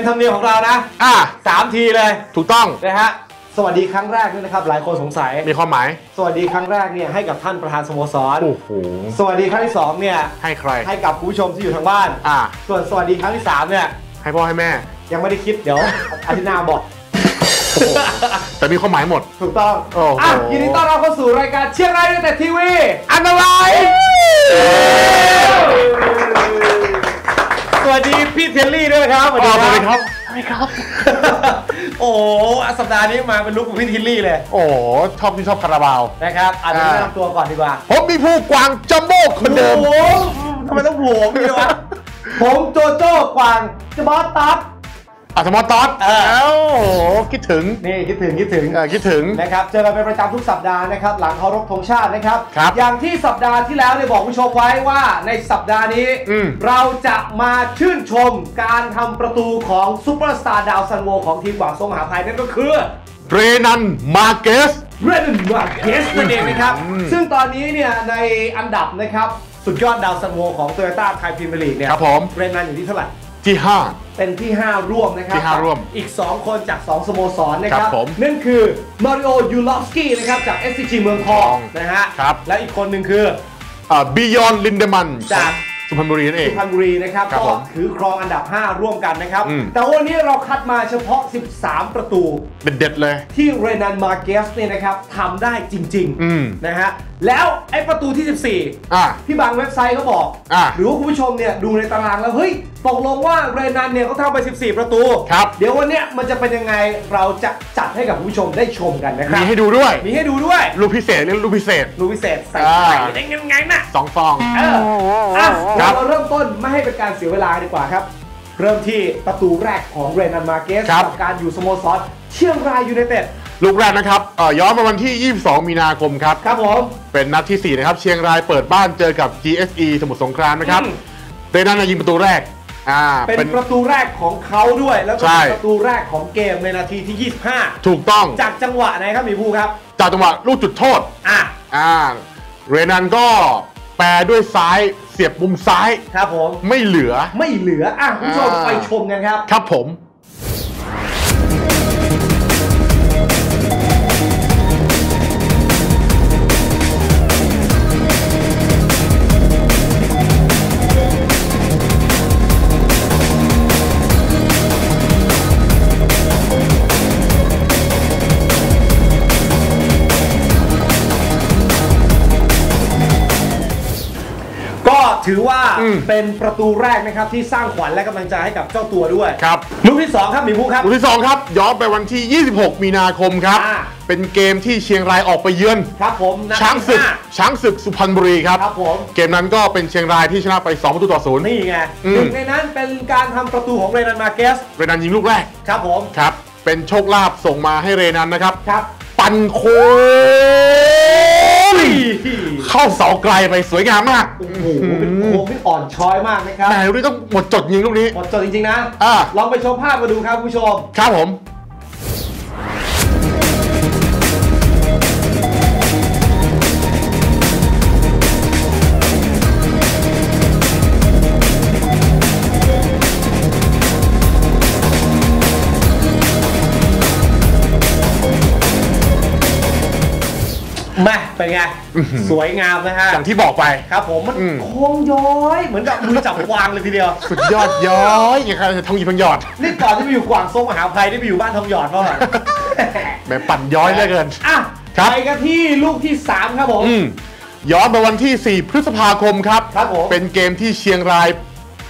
เป็นธรรมเนียมของเรานะอะสามทีเลยถูกต้องนะฮะสวัสดีครั้งแรกด้วยนะครับ หลายคนสงสัย มีความหมาย สวัสดีครั้งแรกเนี่ยให้กับท่านประธานสโมสรโอ้โหสวัสดีครั้งที่สองเนี่ยให้ใคร ให้กับคุณผู้ชมที่อยู่ทางบ้าน อะส่วนสวัสดีครั้งที่สามเนี่ยให้พ่อให้แม่ ยังไม่ได้คิดเดี๋ยวอาทิตย์หน้าบอกโอ้โหแต่มีความหมายหมด ถูกต้องโอ้โหอะยินดีต้อนรับเข้าสู่รายการเชียงรายยูไนเต็ดทีวีอันตราย สวัสดีพี่เทยลลี่ด้วยครับสวัสดีครับสวัสดีครับ โอ้โหสัปดาห์นี้มาเป็นลุคของพี่เทยลลี่เลย โอ้โหชอบที่ชอบคาราบาวนะครับอาจจะอ่าแนะนำตัวก่อนดีกว่า ผมมีผู้กวางจัมโบ้คนเดิมโอ้โหทำไมต้องโผล่ด้วยวะผมโจโจ้กวางจะบอสตั๊ด อัธมอตอสเออเอ้าโอ้โหคิดถึงนี่คิดถึงคิดถึงเออคิดถึง นะครับเจอกันเป็นประจำทุกสัปดาห์นะครับหลังเคารพธงชาตินะครับ ครับอย่างที่สัปดาห์ที่แล้วเนี่ยบอกผู้ชมไว้ว่าในสัปดาห์นี้ อืม เราจะมาชื่นชมการทำประตูของซูเปอร์สตาร์ดาวซันโวของทีมกวางโซงมหาภัยนั่นก็คือ เรนันมาเกส เรนมาร์เกสนั่นเองนะครับอืมซึ่งตอนนี้เนี่ยในอันดับนะครับ สุดยอดดาวซันโวของโตโยต้าไทยพรีเมียร์ลีกเนี่ยครับผม เรนันอยู่ที่เท่าไหร่ ที่ห้าเป็นที่ 5 ร่วมนะครับที่ห้าร่วมอีก 2 คนจาก 2 สโมสรนะคครัรับบผมนั่นคือมาริโอยูลอฟสกี้นะครับจาก SCG เมืองทองทองนะฮะครับ และอีกคนหนึ่งคือ บิยอนลินเดมันจาก สุพรรณบุรีนั่นเอง สุพรรณบุรีนะครับครับก็ผมถือครองอันดับ 5 ร่วมกันนะครับ อืม แต่วันนี้เราคัดมาเฉพาะ 13 ประตูเด็ดๆเลย ที่เรนันมาเกสเนี่ยนะครับทำได้จริงอืมๆนะฮะแล้วไอ้ประตูที่อะ14ที่บางเว็บไซต์เขาบอก อะหรือว่าคุณผู้ชมเนี่ยดูในตารางแล้ว เฮ้ยตกลงว่าเรนันเนี่ยเขาทำไป 14 ประตู ครับ เดี๋ยววันเนี้ยมันจะเป็นยังไงเราจะจัดให้กับคุณผู้ชมได้ชมกันนะครับมีให้ดูด้วย มีให้ดูด้วยรูปพิเศษเรียกรูปพิเศษ รูปพิเศษใส่อ่าไข่ได้ยังไงน่ะสองฟอง เอออะครับเราเริ่มต้นไม่ให้เป็นการเสียเวลาดีกว่าครับ เริ่มที่ประตูแรกของเรนันมาเกสครับกับการอยู่สโมสรเชียงรายยูไนเต็ดลูกแรกนะครับเอ่อย้อนมาวันที่ 22 มีนาคมครับ ครับผม เป็นนัดที่ 4 นะครับ เชียงรายเปิดบ้านเจอกับ GSE สมุทรสงครามนะครับอืมเรนันนะยิงประตูแรกอ่าเป็นประตูแรกของเขาด้วย แล้วก็ใช่เป็นประตูแรกของเกมในนาทีที่ถูกต้อง25จากจังหวะไหนครับหมีภูครับ จากจังหวะลูกจุดโทษ อะอ่า เรนันก็ แปรด้วยซ้ายเสียบมุมซ้าย ครับผม ไม่เหลือ ไม่เหลือ อะคุณผู้ชมอ่า ไปชมกันครับ ครับผม เป็นประตูแรกนะครับที่สร้างขวัญและกำลังใจให้กับเจ้าตัวด้วยครับลูกที่ 2 ครับหมีภูครับ ลูกที่ 2 ครับย้อนไปวันที่ 26 มีนาคมครับ อ่า เป็นเกมที่เชียงรายออกไปเยือน ครับผมนัดช้างที่ศึกห้าช้างศึกสุพรรณบุรีครับ ครับผม เกมนั้นก็เป็นเชียงรายที่ชนะไป2ประตูต่อศูนย์ นี่ไงอืม หนึ่งในนั้นเป็นการทำประตูของเรนันมาเกสเรนันยิงลูกแรกครับผมครับ เป็นโชคลาภส่งมาให้เรนันนะครับ ครับ ปั่นโค้ง เข้าเสาไกลไปสวยงามมากโอ้โหเป็นโค้งที่อ่อนช้อยมากนะครับแหมลูกนี้ต้องหมดจดยิงลูกนี้หมดจดจริงๆนะอ่าลองไปชมภาพมาดูครับคุณผู้ชม ครับผม เป็นไง สวยงามนะฮะ อย่างที่บอกไป ครับผมมันอืม โค้งย้อย เหมือนกับมือจับวางเลยทีเดียว สุดยอดย้อยอย่างไรทองหยิบทองหยอดนี่ก่อนที่ไปอยู่กวางโซงมหาภัยได้ไปอยู่บ้านทองหยอดเปล่าแหมปั่นย้อยเหลือเกิน อะครับ ไปกันที่ลูกที่ 3 ครับผม อืมย้อนไปวันที่ 4 พฤษภาคมครับ ครับผม เป็นเกมที่เชียงราย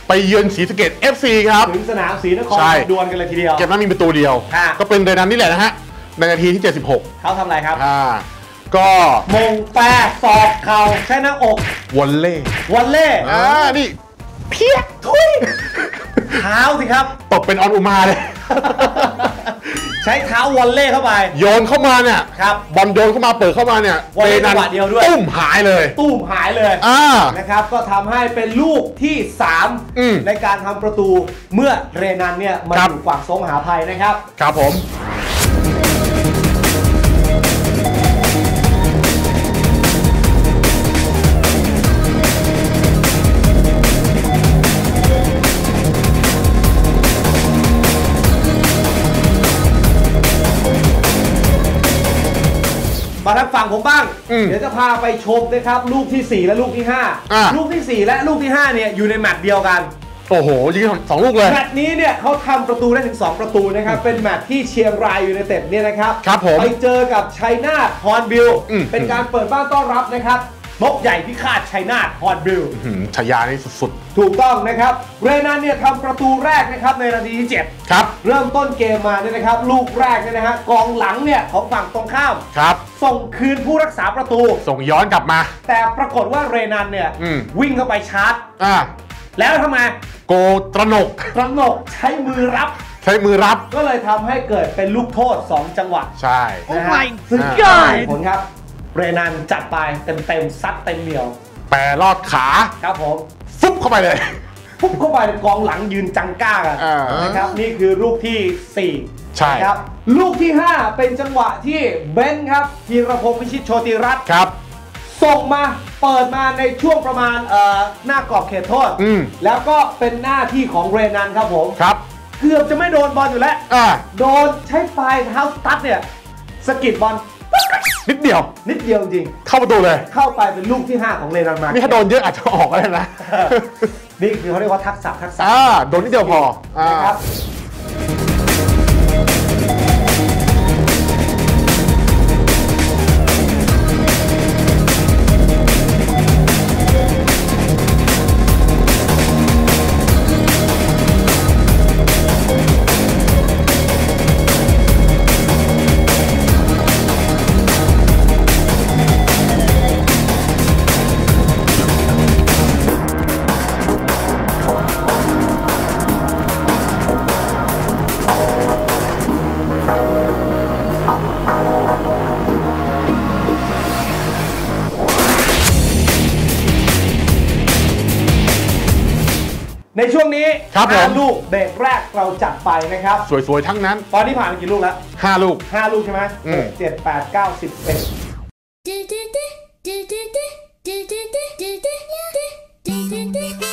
ไปเยือนศรีสะเกด FC ครับ ถึงสนามศรีนครใช่ ดวลกันเลยทีเดียว เกมนั้นมีประตูเดียวค่ะก็เป็นเรนันนี่แหละนะฮะ ในนาทีที่ 76 เขาทำอะไรครับ อ่า ก็มงแปรศอกเข่าใช้หน้าอกวอลเล่วอลเล่อ่านี่เพียกทุยเท้าสิครับ ตบเป็นออนอุมาเลย ใช้เท้าวอลเล่เข้าไป โยนเข้ามาเนี่ยครับบอลโยนเข้ามาเปิดเข้ามาเนี่ยวอลเล่จังหวะเดียวด้วย ตุ้มหายเลย ตู้มหายเลยอ่า นะครับก็ทำให้เป็นลูกที่ อืม3 ในการทำประตูเมื่อเรนันเนี่ยมาครับ อยู่ฝั่งทรงมหาภัยนะครับ ครับผมม มาทางฝั่งผมบ้าง อืมเดี๋ยวจะพาไปชมนะครับ ลูกทีสี่ 4 และลูกที่ อะ 5 ลูกทีสี่4 และลูกที่ 5 เนี่ยอยู่ในแมตช์เดียวกัน โอ้โหยิงสองลูกเลย แมตช์นี้เนี่ยเขาทำประตูได้ถึง 2 ประตูนะครับ เป็นแมตช์ที่เชียงรายยูไนเต็ดเนี่ยนะครับ ครับผมไปเจอกับชัยนาทฮอนบิล อืมเป็นการเปิดบ้านต้อนรับนะครับ นกใหญ่พิฆาตชัยนาทฮอนบิลหืมฉายานี่สุดถูกต้องนะครับ เรนันเนี่ยทำประตูแรกนะครับในนาทีที่7ๆครับเริ่มต้นเกมมาเนี่ยนะครับ ลูกแรกเนี่ยนะฮะกองหลังเนี่ยของฝั่งตรงข้าม ครับ ส่งคืนผู้รักษาประตู ส่งย้อนกลับมา แต่ปรากฏว่าเรนันเนี่ยอืม วิ่งเข้าไปชาร์จ อ่า แล้วทำไมโกตระหนก ตระหนกใช้มือรับ ใช้มือรับ ก็เลยทำให้เกิดเป็นลูกโทษ 2 จังหวะใช่นะฮะซึ่งอ่าก็ได้ผลครับ เรนันจัดไปเต็มๆซัดเต็มเหนียว แปรลอดขา ครับผม ฟุบเข้าไปเลยปุ๊บเข้าไปกองหลังยืนจังก้ากันอ่านนะครับนี่คือลูกที่ 4 ใช่นะครับ ลูกที่ 5 เป็นจังหวะที่เบนซ์ครับธีรพงศ์พิชิตโชติรัตน์ครับ ส่งมาเปิดมาในช่วงประมาณเอ่อหน้ากรอบเขตโทษอืมแล้วก็เป็นหน้าที่ของเรนันครับผมครับ เกือบจะไม่โดนบอลอยู่แล้วอ่าโดนใช้ปลายเท้าสตัดเนี่ยสะกิดบอล นิดเดียว นิดเดียวจริง เข้าประตูเลย เข้าไปเป็นลูกที่ 5 ของเรนันมานี่ถ้าโดนเยอะอาจจะออกก็ได้นะ นี่คือเขาเรียกว่าทักษะทักษะอ่าโดนนิดเดียวพออ่านะครับ ในช่วงนี้ครับผม ห้าลูกเบรกแรกเราจัดไปนะครับ สวยๆ ทั้งนั้น ตอนนี้ผ่านไปกี่ลูกแล้ว5 ลูก ห้าลูกใช่ไหมอืม หกเจ็ดแปดเก้าสิบเอ็ดเราเป็นครอ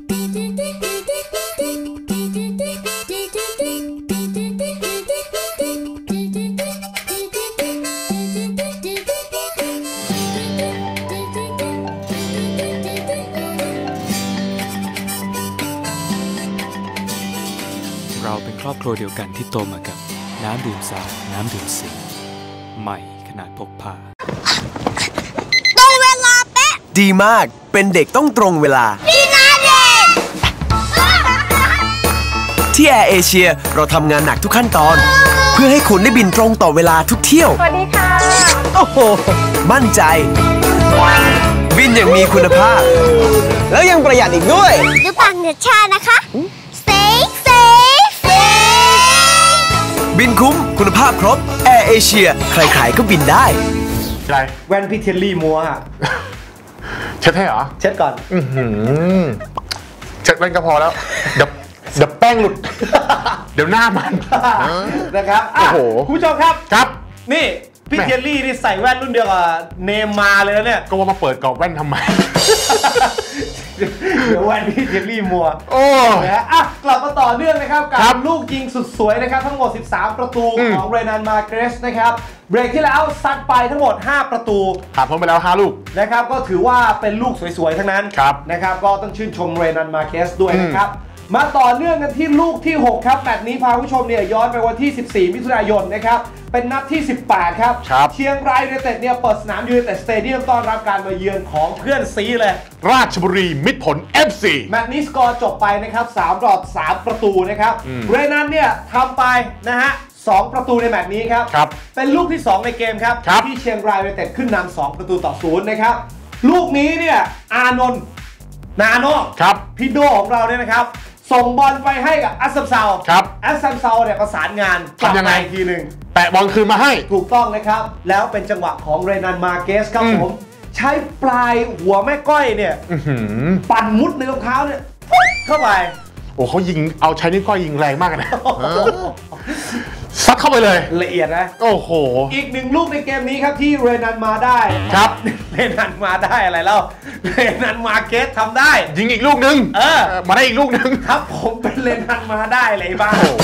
บค รัวเดียวกันที่โตมากับน้ำดื่มสาน้ำดื่มสิงใหม่ขนาดพกพาตรงเวลาเป๊ะ ดีมาก เป็นเด็กต้องตรงเวลา ดีนะเด็ก ที่แอร์เอเชียเราทำงานหนักทุกขั้นตอน เพื่อให้คุณได้บินตรงต่อเวลาทุกเที่ยว สวัสดีค่ะ โอ้โห มั่นใจ บินอย่างมีคุณภาพ แล้วยังประหยัดอีกด้วยดูปังเดือดชานะคะ บินคุ้ม คุณภาพครบแอร์เอเชียใครๆก็บินได้ อะไรแว่นพี่เทลลี่มัวอะเช็ดให้เหรอ เช็ดก่อน อือหือเช็ดแว่นก็พอแล้ว เดี๋ยวเดี๋ยวแป้งหลุด เดี๋ยวหน้ามัน นะครับอะโอ้โห คุณผู้ชมครับ ครับ นี่ พี่แหม่เทลลี่นี่ใส่แว่นรุ่นเดียวกับเนมมาร์เลยนะเนี่ย ก็ว่ามาเปิดกรอบแว่นทำไม เดี๋ยวแว่นพี่เทลลี่มัว โอ้นะฮะอะกลับมาต่อเนื่องนะครับ กัครับบลูกยิงสุดสวยนะครับ ทั้งหมด 13 ประตูอืม ของเรนันมาเกรสนะครับ เบรกที่แล้วซัดไปทั้งหมด 5 ประตู ผ่านพ้นไปแล้ว5ลูก นะครับก็ถือว่าเป็นลูกสวยๆ ทั้งนั้นครับนะครับก็ต้องชื่นชมเรนันมาเกสด้วยอืมนะครับ มาต่อเนื่องกันที่ลูกที่ 6 ครับแมตช์นี้พาผู้ชมเนี่ยย้อนไปวันที่ 14 มิถุนายนนะครับ เป็นนัดที่ 18 ครับ ครับเชียงรายยูไนเต็ดเนี่ยเปิดสนามยูไนเต็ดสเตเดียมต้อนรับการมาเยือนของเพื่อนซีเลย ราชบุรีมิตรผล FC แมตช์นี้สกอร์จบไปนะครับ3รอบ 3 ประตูนะครับอืมเรนันเนี่ยทำไปนะฮะ2ประตูในแมตช์นี้ครับ ครับ เป็นลูกที่ 2 ในเกมครับครับ ที่เชียงรายยูไนเต็ดขึ้นนำ2ประตูต่อศูนย์นะครับ ลูกนี้เนี่ยอานนท์นาโนครับ พี่โดของเราเนี่ยนะครับ ส่งบอลไปให้กับอัสซัมเซาครับอัสซัมเซาเนี่ยประสานงานกลับทำยังไงมาอีกทีหนึ่งแปะบอลคืนมาให้ ถูกต้องนะครับ แล้วเป็นจังหวะของเรนันมาเกสครับอืมผม ใช้ปลายหัวแม่ก้อยเนี่ยอื้อหือปั่นมุดในรองเท้าเนี่ยปุ๊บเข้าไป โอ้เขายิงเอาใช้นิ้วก้อยยิงแรงมากเลยนะ ซัดเข้าไปเลย ละเอียดนะ โอ้โห อีกหนึ่งลูกในเกมนี้ครับที่เรนันมาได้ครับ เรนันมาได้อะไรแล้วเรนันมาเกสทำได้ ยิงอีกลูกนึงเออ มาได้อีกลูกนึงครับผมเป็นเรนันมาได้เลยบ้างโอ้โห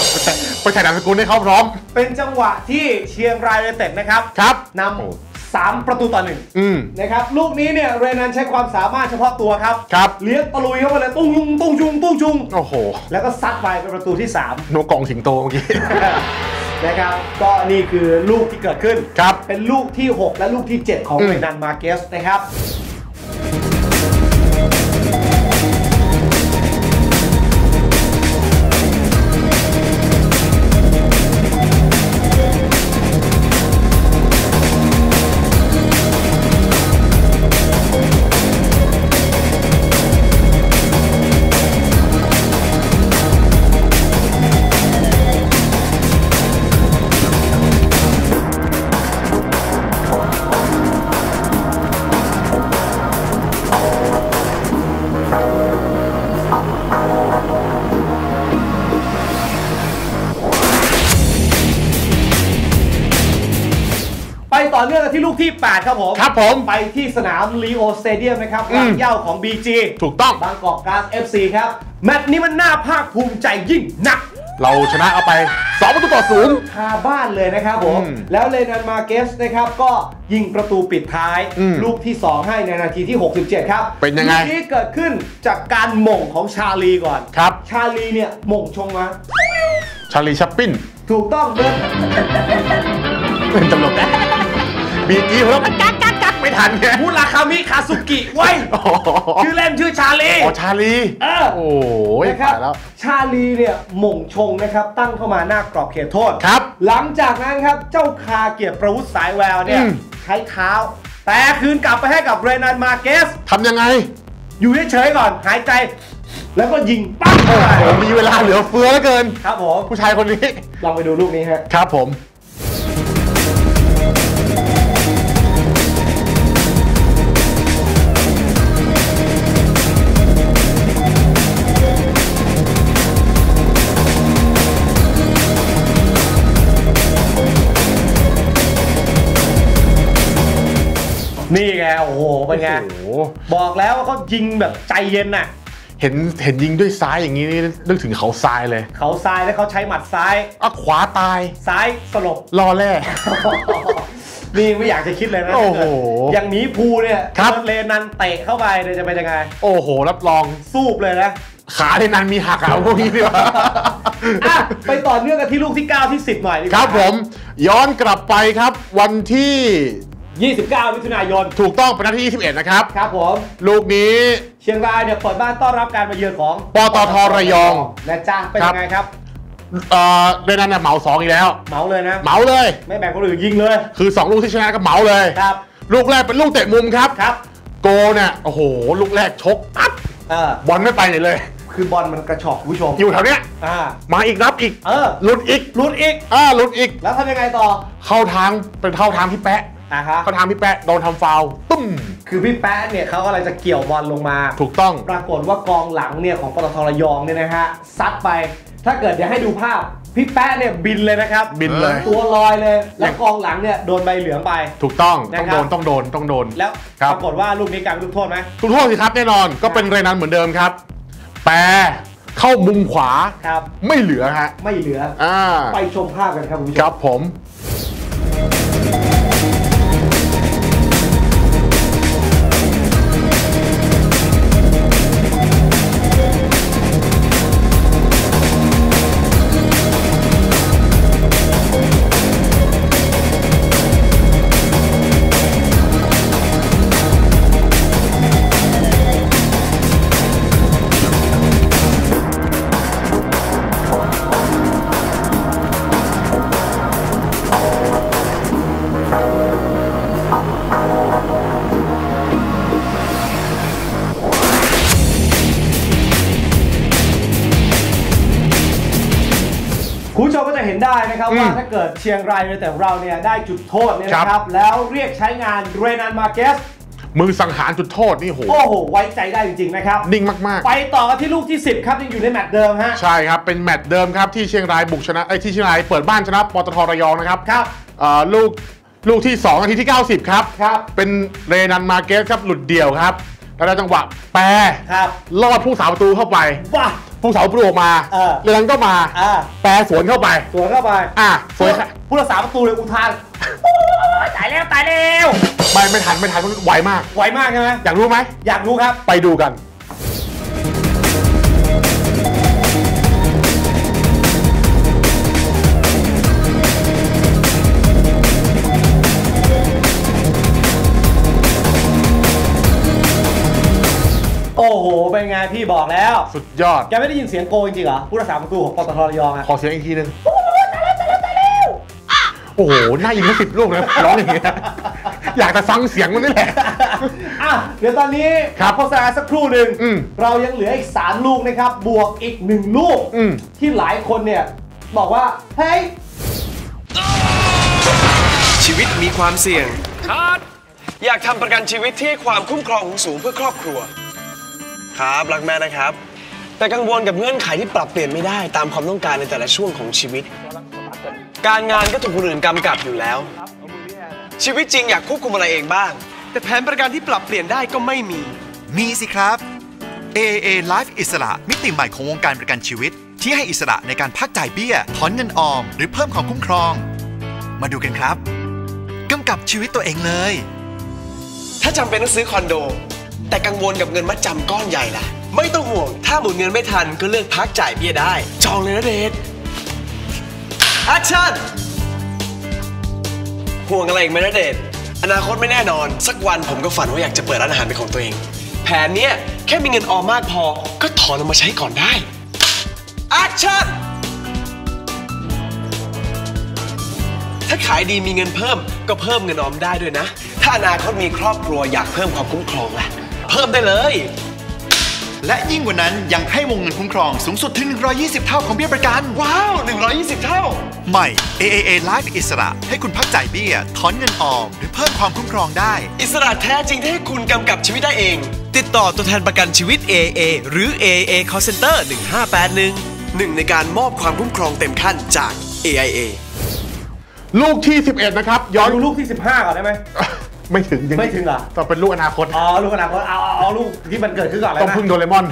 ไปถ่ายนามสกุลให้เขาพร้อม เป็นจังหวะที่เชียงรายยูไนเต็ดนะครับ ครับนโอ้ำ สามประตูต่อหนึ่งอืมนะครับลูกนี้เนี่ยเรนันใช้ความสามารถเฉพาะตัวครับครับ เลี้ยงตะลุยเข้ามาเลยตุ้งยุงตุ้งจุงตุ้งจุงโอ้โห แล้วก็ซัดไปเป็นประตูที่นกกองสิงโตเมื่อกี้3นะครับก็นี่คือลูกที่เกิดขึ้น ครับ เป็นลูกที่ 6 และลูกที่ 7 ของอืม เรนันมาเกสนะครับ ที่ลูกที่ 8 ครับผมครับผมไปที่สนามลีโอสเตเดียมนะครับอืมรางเหย้าของ BG ถูกต้องบางกอกการ์ด FC ครับ แมตช์นี้มันน่าภาคภูมิใจยิ่งนักเราชนะเอาไป2ประตูต่อศูนย์คาบ้านเลยนะครับผมอืมแล้วเลนันมาเกสนะครับ ก็ยิงประตูปิดท้ายอืมลูกที่ 2 ให้ในนาทีที่ 67 ครับ เป็นยังไงลูกนี้เกิดขึ้นจากการหม่งของชาลีก่อนครับ ชาลีเนี่ยหม่งชงมา ชาลีชัปปินถูกต้องเบิร์ดเป็นตลก บีจีผมแล้วกักกักกักไม่ทันไงมุราคามิคาสุกิไว้ยอ๋อชื่อเล่นชื่อชาลีอ๋อชาลีเออโอ้ยนะครับตายแล้วชาลีเนี่ยหม่งชงนะครับ ตั้งเข้ามาหน้ากรอบเขตโทษครับ หลังจากนั้นครับเจ้าคาเกียรติประวุฒิสายแววเนี่ยอืมใช้เท้า แต่คืนกลับไปให้กับเรนันมาเกสทำยังไง อยู่เฉยๆก่อนหายใจแล้วก็ยิงปั๊บเข้าไปโอ้มีเวลาเหลือเฟือเหลือเกิน ครับผม ผู้ชายคนนี้ ลองไปดูลูกนี้ฮะ ครับผม นี่ไงโอ้โหเป็นไงโอ้โหบอกแล้วว่าเขายิงแบบใจเย็นน่ะ เห็นเห็นยิงด้วยซ้ายอย่างนี้นี่นึกถึงเขาทรายเลย เขาซ้ายแล้วเขาใช้หมัดซ้ายอะขวาตายซ้ายสลบรอแร่นี่ไม่อยากจะคิดเลยนะโอ้โหอย่างหมีภูเนี่ยครับเลนันเตะเข้าไปเนี่ยจะเป็นยังไง โอ้โห รับรองสูบเลยนะขาในนั้นมีหักเอาพวกนี้ดีกว่าอะไปต่อเนื่องกันที่ลูกที่ 9 ที่ 10 หน่อยดีกว่าครับผมย้อนกลับไปครับวันที่ 29 มิถุนายน ถูกต้องเป็นนาที21 นะครับ ครับผม ลูกนี้เชียงรายเนี่ยเปิดบ้านต้อนรับการมาเยือนของปตทระยองนะจ๊ะเป็นยังไงครับเอ่อเรนันน่ะเหมาสองอีกแล้ว เหมาเลยนะ เหมาเลย ไม่แบ่งคนอื่นยิงเลย คือ 2 ลูกที่ชนะก็เหมาเลย ครับ ลูกแรกเป็นลูกเตะมุมครับ ครับ โกเนี่ย โอ้โห ลูกแรกชกปั๊บเออบอลไม่ไปไหนเลย คือบอลมันกระชอกคุณผู้ชม อยู่แถวเนี้ยอ่ามาอีกรับอีก เออหลุดอีก ลุ้นอีก อ่าหลุดอีก แล้วทำยังไงต่อ เข้าทางเป็นเข้าทางพี่แปะ อะฮะ เข้าทางพี่แปะโดนทำฟาวล์ตุ้ม คือพี่แป๊ะเนี่ยเขากำลังจะเกี่ยวบอลลงมา ถูกต้อง ปรากฏว่ากองหลังเนี่ยของปตทระยองเนี่ยนะฮะซัดไป ถ้าเกิดเดี๋ยวให้ดูภาพ พี่แป๊ะเนี่ยบินเลยนะครับบินเลย ตัวลอยเลย แล้วกองหลังเนี่ยโดนใบเหลืองไป ถูกต้อง นะต้องครับโดนต้องโดน ต้องโดน แล้วครับ ปรากฏว่าลูกนี้กลายเป็นลูกโทษไหม ทุกโทษสิครับแน่นอน ก็เป็นเรนันเหมือนเดิมครับ แปรเข้ามุมขวา ครับ ไม่เหลือฮะ ไม่เหลือ อ่า ไปชมภาพกันครับคุณผู้ชครัมบผมคุ ณผู้ชมก็จะเห็นได้นะครับอืมว่าถ้าเกิดเชียงรายในแต่ของเราเนี่ยได้จุดโทษเนี่ยครับนะครับ แล้วเรียกใช้งานเรนันมาเกสมือสังหารจุดโทษนี่โหโอ้โห ไว้ใจได้จริง ๆ นะครับ นิ่งมากไปต่อกันที่ลูกที่ 10 ครับ ยังอยู่ในแมตช์เดิมฮะๆใช่ครับ เป็นแมตช์เดิมครับ ที่เชียงรายบุกชนะไอ้ยที่เชียงรายเปิดบ้านชนะปตทระยองนะครับครับเอ่อลูกลูกที่ 2 นาทีที่ 90 ครับครับ เป็นเรนันมาเกสครับหลุดเดี่ยวครับแล้วได้จังหวะแปรครับลอดผู้สาประตูเข้าไปว้า ผู้สาประตูออกมาเออ เรนันก็มาอ่าแปรสวนเข้าไป สวนเข้าไปอะสวยค่ะผู้รักษาประตูเลยอุทานโอ้ยตายแล้วตายแล้ว ไม่ไม่ทันไม่ทันมันไวมาก ไวมากใช่ไหมอยากรู้ไหม อยากรู้ครับ ไปดูกัน โอ้โห เป็นไงพี่บอกแล้ว สุดยอด แกไม่ได้ยินเสียงโกจริงๆเหรอ ผู้รักษาประตูของปตทระยองอะขอเสียงอีกทีหนึงโอ้โหน่ายิงทั้งสิบลูกนะร้องอย่างเงี้ยอยากจะฟังเสียงมันนี่แหละ อะเดี๋ยวตอนนี้ครับโฆษณาสักครู่หนึ่งอืมเรายังเหลืออีก 3 ลูกนะครับ บวกอีก 1 ลูก อืม ที่หลายคนเนี่ย บอกว่า เฮ้ย ชีวิตมีความเสี่ยงอยากทำประกันชีวิตที่ให้ความคุ้มครองสูงเพื่อครอบครัว ครับ รักแม่นะครับ แต่กังวลกับเงื่อนไขที่ปรับเปลี่ยนไม่ได้ตามความต้องการในแต่ละช่วงของชีวิต การงานก็ถูกคนอื่นกำกับอยู่แล้ว ชีวิตจริงอยากควบคุมอะไรเองบ้าง แต่แผนประกันที่ปรับเปลี่ยนได้ก็ไม่มี มีสิครับ AAA Life อิสระ มิติใหม่ของวงการประกันชีวิต ที่ให้อิสระในการพักจ่ายเบี้ย ถอนเงินออม หรือเพิ่มความคุ้มครอง มาดูกันครับกำกับชีวิตตัวเองเลย ถ้าจำเป็นต้องซื้อคอนโด แต่กังวลกับเงินมัดจำก้อนใหญ่ล่ะ ไม่ต้องห่วง ถ้าหมุนเงินไม่ทันก็เลือกพักจ่ายเบี้ยได้ จองเลยนะเดชแอคชั่นห่วงอะไรอีกไหมนะเดชอนาคตไม่แน่นอน สักวันผมก็ฝันว่าอยากจะเปิดร้านอาหารเป็นของตัวเอง แผนเนี้ยแค่มีเงินออมมากพอ ก็ถอนออกมาใช้ก่อนได้แอคชั่นถ้าขายดีมีเงินเพิ่ม ก็เพิ่มเงินออมได้ด้วยนะ ถ้าอนาคตมีครอบครัวอยากเพิ่มความคุ้มครองล่ะ เพิ่มได้เลย และยิ่งกว่านั้นยังให้วงเงินคุ้มครองสูงสุดถึง 120 เท่าของเบี้ยประกัน ว้าว 120 เท่า ใหม่ AAA Life อิสระ ให้คุณพักจ่ายเบี้ย ถอนเงินออม หรือเพิ่มความคุ้มครองได้ อิสระแท้จริงที่ให้คุณกำกับชีวิตได้เอง ติดต่อตัวแทนประกันชีวิต AA หรือ AA Call Center 1581หนึ่งในการมอบความคุ้มครองเต็มขั้นจาก AIA ลูกที่ 11 นะครับ ย้อนดูลูกที่ 15ก่อนได้ไหม ไม่ถึงยังไม่ถึงเหรอ ต้องเป็นลูกอนาคตอ๋อลูกอนาคตเอาเอาเอาลูกที่มันเกิดขึ้นก่อนเลยต้องนะพึ่งโดเรมอน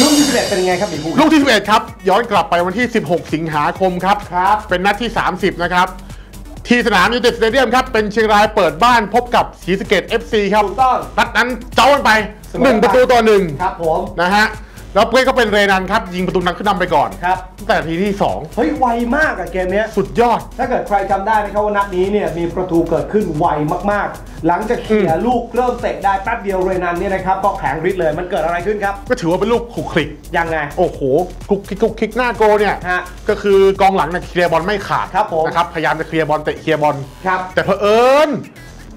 ลูกที่11เป็นยังไงครับหมีภู ลูกที่11ครับ ย้อนกลับไปวันที่ 16 สิงหาคมครับ ครับ เป็นนัดที่ 30 นะครับ ที่สนามยูไนเต็ดสเตเดียมครับ เป็นเชียงรายเปิดบ้านพบกับศรีสะเกด FC ครับถูกต้อง นัดนั้นเจ้ากันไป เสมอ1 ประตูต่อหนึ่งครับผม นะฮะ แล้วเพื่อนก็เป็นเรนันครับ ยิงประตูนั้นขึ้นนำไปก่อนครับ ตั้งแต่นาทีที่ เฮ้ยไวมากอะเกมเนี้ย 2 สุดยอด ถ้าเกิดใครจำได้นะครับว่านัดนี้เนี่ยมีประตูเกิดขึ้นไวมากๆ หลังจากเคลียร์ลูกเริ่มเตะได้แป๊บเดียวเรนันเนี่ยนะครับก็แข็งฤทธิ์เลยมันเกิดอะไรขึ้นครับ ก็ถือว่าเป็นลูกขลุกคลิก ยังไง โอ้โหคลุกคลิกคลุกคลิกหน้าโกเนี่ย ฮะก็คือกองหลังเนี่ยเคลียร์บอลไม่ขาดครับผม นะครับ พยายามจะเคลียร์บอลเตะเคลียร์บอล ครับ แต่เผอิญ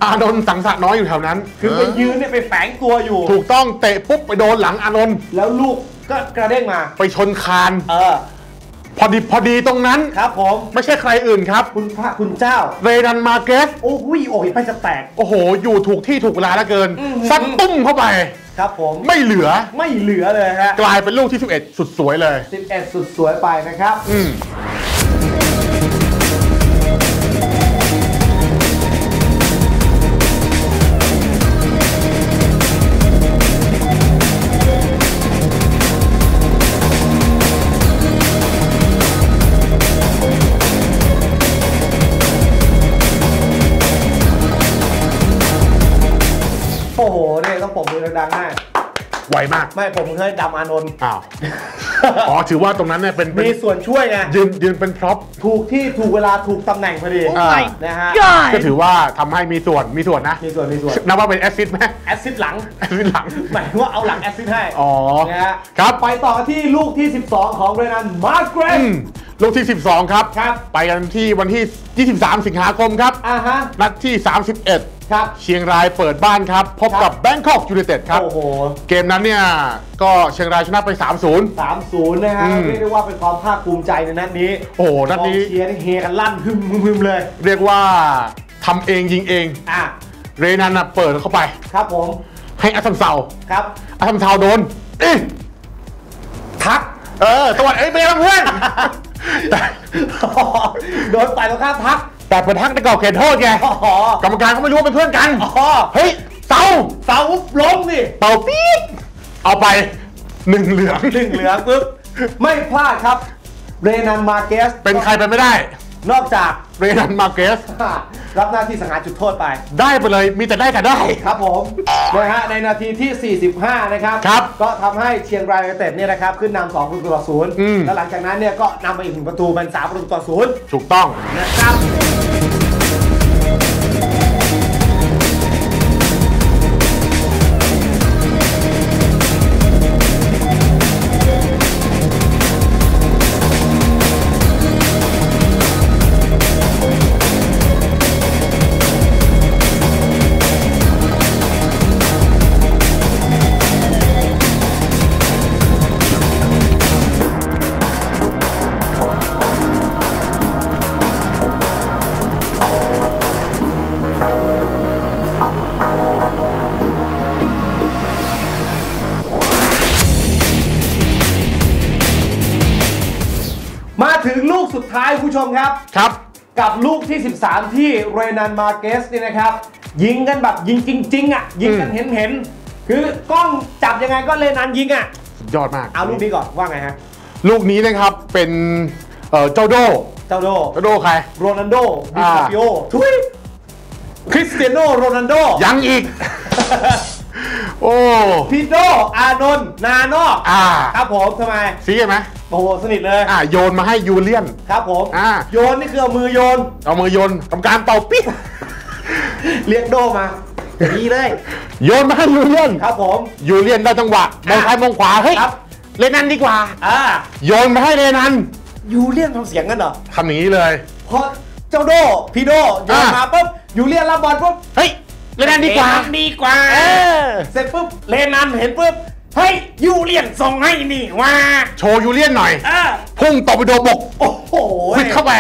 อานนท์สังสะน้อยอยู่แถวนั้น คือไปยืนเนี่ยไปแฝงตัวอยู่ ถูกต้องเตะปุ๊บไปโดนหลังอานนท์แล้วลูกก็กระเด้งมา ไปชนคาน เออ พอดีพอดีตรงนั้น ครับผม ไม่ใช่ใครอื่นครับ คุณพระคุณเจ้า เรนันมาเกสโอ้โหโอ้ยไปจะแตก โอ้โห อยู่ถูกที่ถูกเวลาแล้วเกินอืมซัดตุ้มเข้าไป ครับผม ไม่เหลือ ไม่เหลือเลยฮะ กลายเป็นลูกที่ 11 สุดสวยเลย 11 สุดสวยไปนะครับ อืม ไวมาก ไม่ผมเคยดำอานนท์อ้าวอ๋อถือว่าตรงนั้นเนี่ยเป็นเป็นมีส่วนช่วยไงยืนยืนเป็นพร็อพถูกที่ถูกเวลาถูกตำแหน่งพอดีอ่านะฮะก็ถือว่าทำให้มีส่วนมีส่วนนะมีส่วนมีส่วนนับว่าเป็นแอสซิสต์ไหมแอสซิดหลัง แอสซิสต์หลัง หมายถึงว่าเอาหลังแอสซิดให้อ๋อนะฮะครับ ไปต่อที่ลูกที่ 12 ของเรนันมาร์เกรอืน มลูกที่ 12 ครับ ครับ ไปกันที่วันที่ 23 สิงหาคมครับ อ่าฮะ นัดที่ 31 ครับเชียงรายเปิดบ้านครับพบครับกับแบงคอกยูไนเต็ดครับ โอ้โห เกมนั้นเนี่ย ก็เชียงรายชนะไป 3-0 3-0 นะฮะอืมเรียกได้ว่าเป็นความภาคภูมิใจในนัดนี้ โอ้โหนัดนี้กองเชียร์นี่เฮกันลั่นฮึมฮึมฮึมเลย เรียกว่าทำเองยิงเองอะเรนันน่ะเปิดเข้าไป ครับผม ให้อัสซัมเซาครับอัสซัมเซาโดนเอ๊ะทัก เออสวัสดีเอ้ยเป็นไงบ้างเพื่อนแต่โดนฝ่ายตรงข้ามทัก แต่เป็นทักในกรอบเขตโทษไงอ๋อกรรมการเขาไม่รู้ว่าเป็นเพื่อนกันอ๋อเฮ้ยเซาเสาล้มนี่เป่าปี๊ดเอาไปหนึ่งเหลืองหนึ่งเหลืองปึ๊บไม่พลาดครับ เรนันมาเกสเป็นใครไปไม่ได้ นอกจากเรนันมาเกส รับหน้าที่สังหารจุดโทษไป ได้ไปเลยมีแต่ได้กับได้ ครับผม นะฮะในนาทีที่ 45 นะครับ ครับก็ทำให้เชียงรายยูไนเต็ดเนี่ยนะครับขึ้นนำ2ประตูต่อศูนย์อืม แล้วหลังจากนั้นเนี่ยก็นำไปอีกหนึ่งประตูเป็น3ประตูต่อศูนย์ถูกต้อง นะครับ สุดท้ายคุณผู้ชมครับ ครับ กับลูกที่ 13 ที่เรนันมาเกสเนี่ยนะครับ ยิงกันแบบยิงจริง ๆ อะ ยิงกันอืมเห็นเห็นๆคือกล้องจับยังไงก็เรนันยิงอะสุดยอดมาก เอาลูกนี้ก่อนว่าไงฮะ ลูกนี้นะครับเป็นเอ่อเจ้าโดเจ้าโดเจ้าโดใคร โรนัลโดดิอ่าคาปิโอทุยคริสเตียโนโรนัลโด ยังอีก โอ้พีโดอานนท์นานอกอ่าครับผมทำไมซีกันไหม โอ้โหสนิทเลยอ่าโยนมาให้ยูเลียน ครับผมอ่า โยนนี่คือเอามือโยน เอามือโยนกรรมการเป่าปิ๊บเรียกโดมาดีเลย โยนมาให้ยูเลียน ครับผม ยูเลียนได้จังหวะมองซ้ายมองขวาเฮ้ยครับ เลนันดีกว่า อ่าโยนมาให้เลนันยูเลียนทำเสียงกันเหรอทำอย่างนี้เลยพอเจ้าโดพี่โดโยนมาอ่าปุ๊บยูเลียนรับบอลปุ๊บเฮ้ยเลนันดีกว่าเลนดีกว่าเออเสร็จปุ๊บเลนันเห็นปุ๊บ เฮ้ยยูเลียนส่งให้นี่ว่าโชว์ยูเลียนหน่อยอ่าพุ่งตบไปโดนบกโอ้โหควิดเข้าไป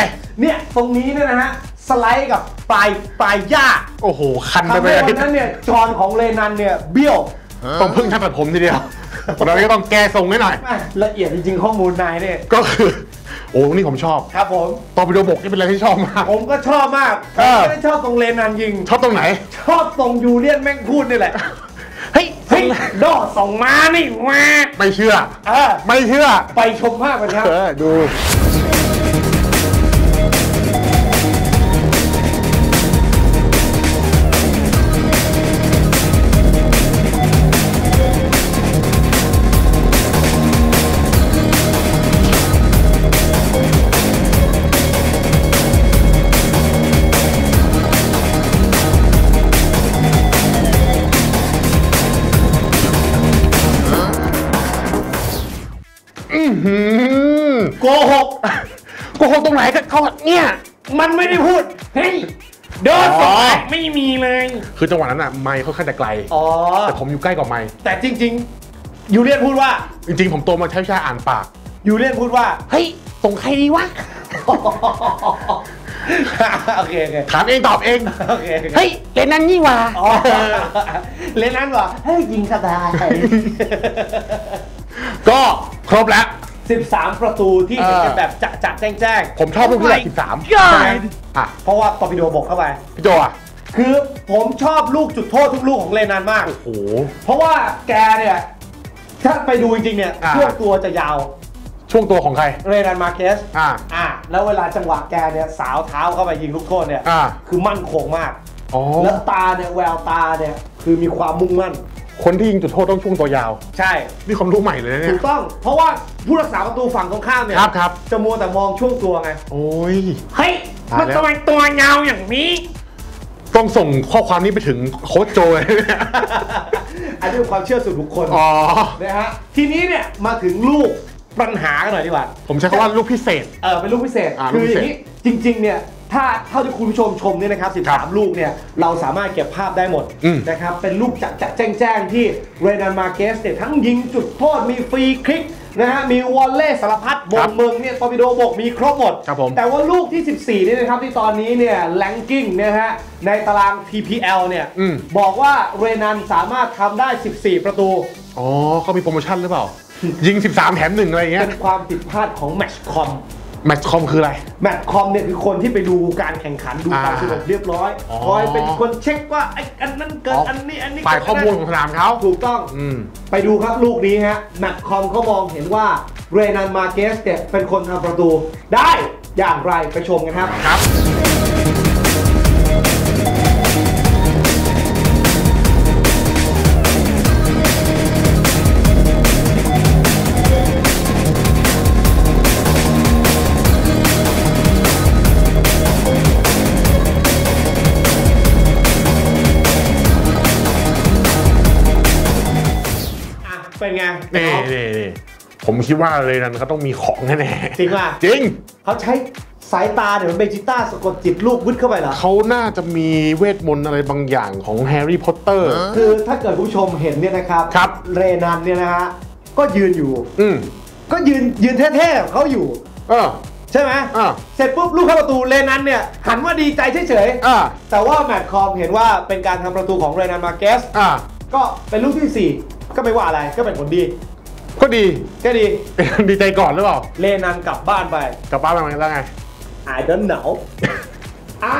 เนี่ยตรงนี้เนี่ยนะฮะสไลด์กับปลายปลายหญ้าโอ้โห คันไปทำไปให้อาวัทิตนย์นั้นเนี่ยจอนของเลนันเนี่ยเบี้ยวต้องพึ่งช่างตัดผมทีเดียววันนี้ก็ต้องแก้ทรงให้หน่อย แม่ละเอียดจริงๆข้อมูลนายเนี่ยก็คือ โอ้นี่ผมชอบครับผมตอร์ปิโดบกนี่เป็นอะไรที่ชอบมาก ผมก็ชอบมากผเอมอไม่ได้ชอบตรงเลนันยิง ชอบตรงไหน ชอบตรงยูเลียนแม่งพูดนี่แหละ เฮ้ยเฮ้ยโดส่งมานี่ว่าไม่เชื่อ เออไม่เชื่อ ไปชมภาพกันครับ เออดู โกหกโกหกตรงไหนก็เขาเนี่ย มันไม่ได้พูด เฮ้ยโดส่งมาไม่มีเลย คือจังหวะนั้นอะไมค์ค่อนข้างจะไกลอ๋อแต่ผมอยู่ใกล้กว่าไมค์แต่จริง ๆ ยูเลียนพูดว่า จริง ๆ ผมโตมาใช้วิชาอ่านปาก ยูเลียนพูดว่า เฮ้ยส่งใครดีวะโอเคโอเคถามเองตอบเองโอเคเฮ้ยเลนนั่นนี่ว่าอ๋อเลนันว่าเฮ้ยยิงสบายก็ครบแล้ว 13 ประตูที่เห็นกันแบบจะจะแจ้งแจ้งๆผมชอบลูกที่แบบสิบสามใช่อะเพราะว่าตอร์ปิโดบกเข้าไปพี่โจอะคือผมชอบลูกจุดโทษทุกลูกของเลนันมาก โอ้โห เพราะว่าแกเนี่ยถ้าไปดูจริงๆเนี่ยอ่าช่วงตัวจะยาว ช่วงตัวของใคร เรนันมาร์เคส อ่า อ่า แล้วเวลาจังหวะแกเนี่ยสาวเท้าเข้าไปยิงลูกโทษเนี่ย อ่า คือมั่นคงมากอ๋อแล้วตาเนี่ยแววตาเนี่ยคือมีความมุ่งมั่น คนที่ยิงจุดโทษต้องช่วงตัวยาว ใช่ นี่ความรู้ใหม่เลยนะเนี่ถูย กต้อง เพราะว่าผู้รักษาประตูฝั่งตรงข้ามเนี่ยครับครับ จะมัวแต่มองช่วงตัวไง โอ้ย เฮ้ยตายแล้ว มันทำไมตัวยาวอย่างนี้ ต้องส่งข้อความนี้ไปถึงโค้ชโจเลยเนี่ยอันนี้เป็นความเชื่อส่วนบุคคลอ๋อ นะฮะ ทีนี้เนี่ยมาถึงลูกปัญหากันหน่อยดีกว่าผมใช้คำว่าลูกพิเศษ เออเป็นลูกพิเศษ อ่าคือลูกพิอเศษ ย่างนี้จริง ๆ เนี่ย ถ้าเท่าที่คุณผู้ชมชมเนี่ยนะครับครับ 13 ลูกเนี่ยเราสามารถเก็บภาพได้หมดอืม นะครับ เป็นลูกจะจะแจ้งแจ้งๆที่เรนันมาเกสเนี่ยทั้งยิงจุดโทษมีฟรีคลิกนะฮะมีวอลเล่สารพัดบครังบเมืองเนี่ยตอร์ปิโดบกมีครบหมด ครับผม แต่ว่าลูกที่ 14 นี่นะครับที่ตอนนี้เนี่ยแลงกิ้งนะฮะในตาราง TPL เนี่ยอืม บอกว่าเรนันสามารถทำได้ 14 ประตู อ๋อเขามีโปรโมชั่นหรือเปล่า ยิง 13 แถมหนึ่งอะไรอย่างเงี้เป็ย นความผิดพลาดของแมตช์คอม แมตช์คอมคืออะไร แมตช์คอมเนี่ยคือคนที่ไปดูการแข่งขันดูความอ่าสนุกเรียบร้อยอ๋อคอยเป็นคนเช็คว่าไอ้อันนั้นเกินอ๋ออัอันนี้อันนี้ฝ่ายเกินข้อมูลของสนามเขาถูกต้องอืมไปดูครับลูกนี้ฮะแมตช์คอมเขามองเห็นว่าเรนันมาเกสเนี่ยเป็นคนทำประตูได้อย่างไรไปชมกันครับครับ นไงนี่นี่นี่ผมคิดว่าเลยนั้นเขาต้องมีของแน่ๆจริงป่ะจริง เขาใช้สายตาเนี่ยมันเบจิต้าสะกดจิตลูกวึดเข้าไปเหรอ เขาน่าจะมีเวทมนต์อะไรบางอย่างของแฮร์รี่พอตเตอร์ คือถ้าเกิดผู้ชมเห็นเนี่ยนะครับ ครับ เรนันเนี่ยนะฮะ ก็ยืนอยู่ อืมก็ยืนยืนเท่ๆของเขาอยู่ เออ ใช่ไหมอ่าเสร็จปุ๊บลูกเข้าประตูเรนันเนี่ยหันมาดีใจเฉยอ่าๆแต่ว่าแมตช์คอมเห็นว่าเป็นการทำประตูของเรนันมาเกส อ่า ก็เป็นลูกที่4 ก็ไม่ว่าอะไรก็เป็นผลดี ก็ดี ก็ดี ดีใจก่อนหรือเปล่า เลนันกลับบ้านไป กลับบ้านมาแล้วไง I don't know อะ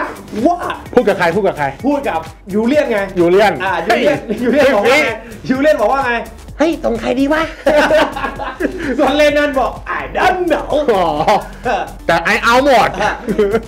ว่าพูดกับใครพูดกับใคร พูดกับยูเลียนไง ยูเลียน อ่ายูเลียนยูเลียนบอกว่าไงยูเลียนบอกว่าไง เฮ้ยตรงใครดีวะส่วนเลนันบอก I don't know อ๋อแต่ไอเอาหมด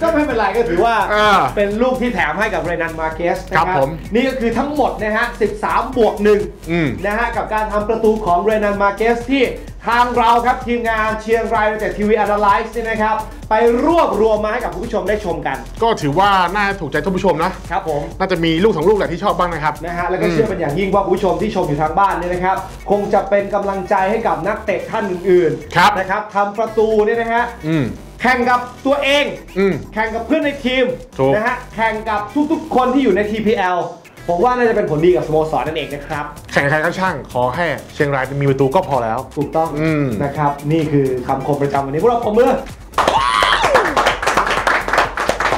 ก็ไม่เป็นไรก็ถือว่าอ่าเป็นลูกที่แถมให้กับเรนันมาเกสนะคครัรับบผมนี่ก็คือทั้งหมดนะฮะ 13 บวกหนึ่งอืมนะฮะกับการทำประตูของเรนันมาเกสที่ ทางเราครับทีมงานเชียงรายแต่ทีวี a อ a l y z e เนี่ยนะครับ ไปรวบรวมมาให้กับคุณผู้ชมได้ชมกัน ก็ถือว่าน่าถูกใจท่านผู้ชมนะครับผม น่าจะมีลูกสองลูกแหละที่ชอบบ้างนะครับนะฮะแล้วก็เชื่อเป็นอย่างยิ่งว่าคุณผู้ชมที่ชมอยู่ทางบ้านเนี่ยนะครับ คงจะเป็นกำลังใจให้กับนักเตะท่านอื่นครับๆนะครับทำประตูเนี่ยนะฮะอืมแข่งกับตัวเองอืมแข่งกับเพื่อนในทีมถูกนะฮะแข่งกับทุกๆ คนที่อยู่ใน TPL ผมว่าน่าจะเป็นผลดีกับสโมสรนั่นเองนะครับแข่งใครก็ช่างขอแค่เชียงรายมีประตูก็พอแล้ว ถูกต้องอืม นะครับ นี่คือคำคมประจำวันนี้พวกเราปรบมือ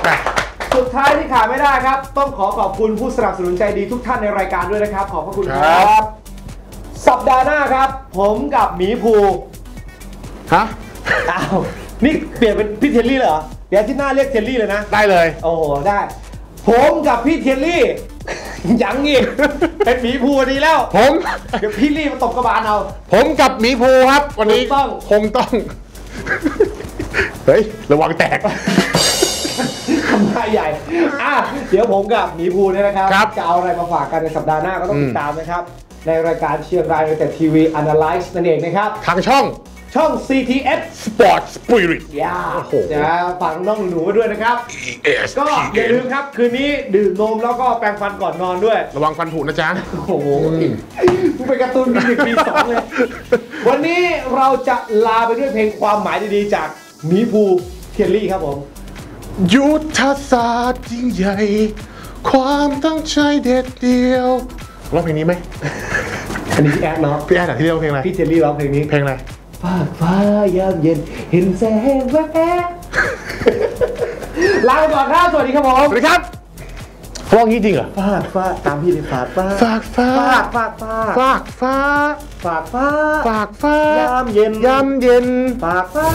ไปสุดท้ายที่ขาดไม่ได้ครับ ต้องขอขอบคุณผู้สนับสนุนใจดีทุกท่านในรายการด้วยนะครับ ขอบพระคุณคครัรับบสัปดาห์หน้าครับ ผมกับหมีภูฮะอ้าวนี่เปลี่ยนเป็นพี่เทยลลี่เลยเหรอเดี๋ยวอาที่หน้าเรียกเทยลลี่เลยนะ ได้เลย โอ้โห ได้ ผมกับพี่เทยลลี่ ยังอีกเป็นหมีภูดีแล้ว ผม เดี๋ยวพี่ลี่มาตบกระบาลเอา ผมกับหมีภูครับ วันนี้ถูกต้อง คงต้อง เฮ้ย ระวังแตก ทำท่าใหญ่ อะ เดี๋ยวผมกับหมีภูเนี่ยนะครับ ครับจะเอาอะไรมาฝากกันในสัปดาห์หน้าก็ต้องอืมติดตามนะครับ ในรายการเชียงรายแต่ทีวี Analyze นั่นเองนะครับ ทางช่อง ช่อง CTS Sport Spirit ย่าโอ้โห นะฝากน้องๆหนูๆไว้ด้วยนะครับ ES ก็อย่าลืมครับ คืนนี้ดื่มนมแล้วก็แปรงฟันก่อนนอนด้วย ระวังฟันผุนะจ๊ะ โอ้โหมึงเป็นการ์ตูนปีหนึ่งปีสองเลย วันนี้เราจะลาไปด้วยเพลงความหมายดีๆ จากหมีภูเทียนลี่ครับผม ยุทธศาสตร์ยิ่งใหญ่ ความตั้งใจเด็ดเดียวร้องเพลงนี้ไหมอันนี้พี่แอดเนาะพี่แอดอะที่เรียกว่าเพลงอะไรพี่เทียนลี่ร้องเพลงนี้ เพลงอะไร ฟากฟ้ายามเย็น เห็นแสงแวบลาไปก่อนครับสวัสดีครับผมสวัสดีครับเขาร้องงี้จริงเหรอฟากฟ้าตามพี่เลยฟากฟ้าฝากฟ้าฟากฟากฟากฝากฟ้าฟากฟ้า ฝากฟ้ายามเย็นยามเย็นฟากฟ้า